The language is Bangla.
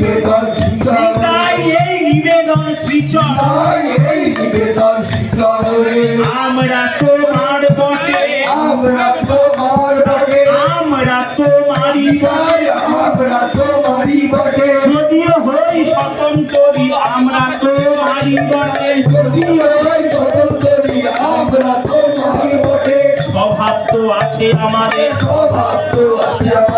নিবেদন তাই এই নিবেদন শ্রীচরণ আমরা তোমার বটে। আমরা তোমার বটে। আমরা তোমারি বটে। আমরা তোমারি বটে। যদিও হই স্বতন্ত্রী আমরা তোমারি বটে। যদিও হই স্বতন্ত্রী আমরা তোমারি বটে। স্বভাব তো আছে আমাদের। স্বভাব তো আছে আমাদের।